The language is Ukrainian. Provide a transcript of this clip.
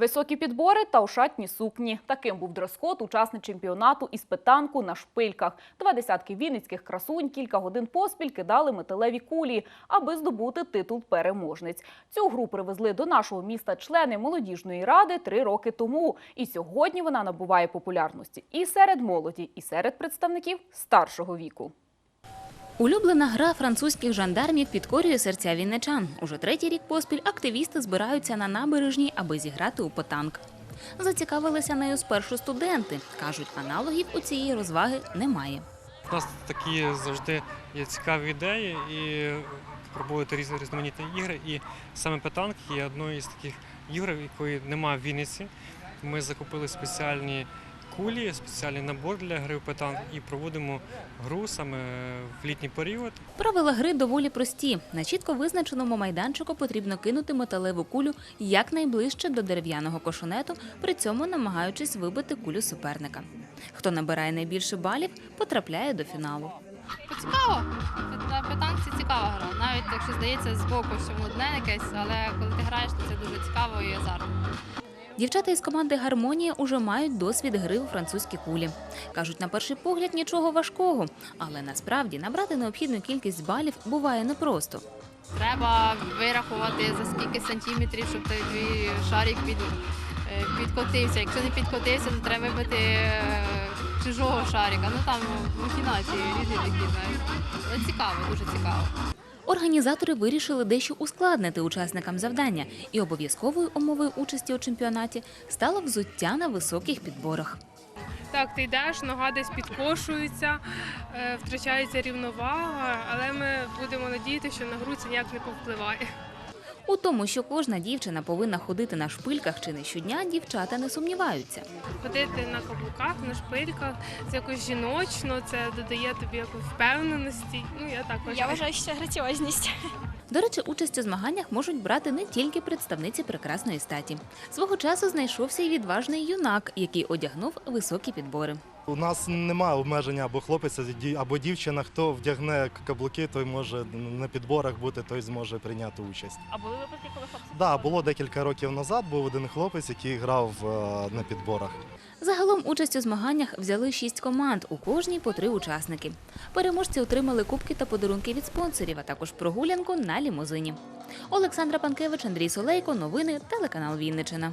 Високі підбори та ошатні сукні. Таким був дрес-код учасниць чемпіонату із питанку на шпильках. Два десятки вінницьких красунь кілька годин поспіль кидали металеві кулі, аби здобути титул переможниць. Цю гру привезли до нашого міста члени молодіжної ради три роки тому. І сьогодні вона набуває популярності і серед молоді, і серед представників старшого віку. Улюблена гра французьких жандармів підкорює серця вінничан. Уже третій рік поспіль активісти збираються на набережній, аби зіграти у потанк. Зацікавилися нею спершу студенти. Кажуть, аналогів у цієї розваги немає. У нас такі завжди є цікаві ідеї і пробувати різні різноманітні ігри. І саме питанк є одною із таких ігор, якої немає в Вінниці. Ми закупили спеціальні кулі, спеціальний набор для гри в питанк і проводимо гру саме в літній період. Правила гри доволі прості. На чітко визначеному майданчику потрібно кинути металеву кулю якнайближче до дерев'яного кошенету, при цьому намагаючись вибити кулю суперника. Хто набирає найбільше балів, потрапляє до фіналу. Цікаво. На питанці цікава гра. Навіть якщо здається збоку, що воно одне якесь, але коли ти граєш, то це дуже цікаво і азартно. Дівчата із команди Гармонія уже мають досвід гри у французькі кулі. Кажуть, на перший погляд нічого важкого, але насправді набрати необхідну кількість балів буває непросто. Треба вирахувати за скільки сантиметрів, щоб той шарик під, е, підкотився. Якщо не підкотився, то треба вибити е, чужого шарика. Ну там махінації різні такі, цікаво, дуже цікаво. Організатори вирішили дещо ускладнити учасникам завдання, і обов'язковою умовою участі у чемпіонаті стало взуття на високих підборах. Так, ти йдеш, нога десь підкошується, е, втрачається рівновага, але ми будемо надіятися, що на гру це ніяк не повпливає. У тому, що кожна дівчина повинна ходити на шпильках чи не щодня, дівчата не сумніваються. Ходити на каблуках, на шпильках, це якось жіночно, це додає тобі якось впевненості. Ну, я так Я вважаю. вважаю, що це граціозність. До речі, участь у змаганнях можуть брати не тільки представниці прекрасної статі. Свого часу знайшовся і відважний юнак, який одягнув високі підбори. У нас немає обмеження або хлопець, або дівчина. Хто вдягне каблуки, той може на підборах бути, той зможе прийняти участь. А були випадки, коли хлопці? Да, було декілька років назад. Був один хлопець, який грав е, на підборах. Загалом участь у змаганнях взяли шість команд, у кожній по три учасники. Переможці отримали кубки та подарунки від спонсорів, а також прогулянку на лімузині. Олександра Панкевич, Андрій Солейко, новини, телеканал Вінничина.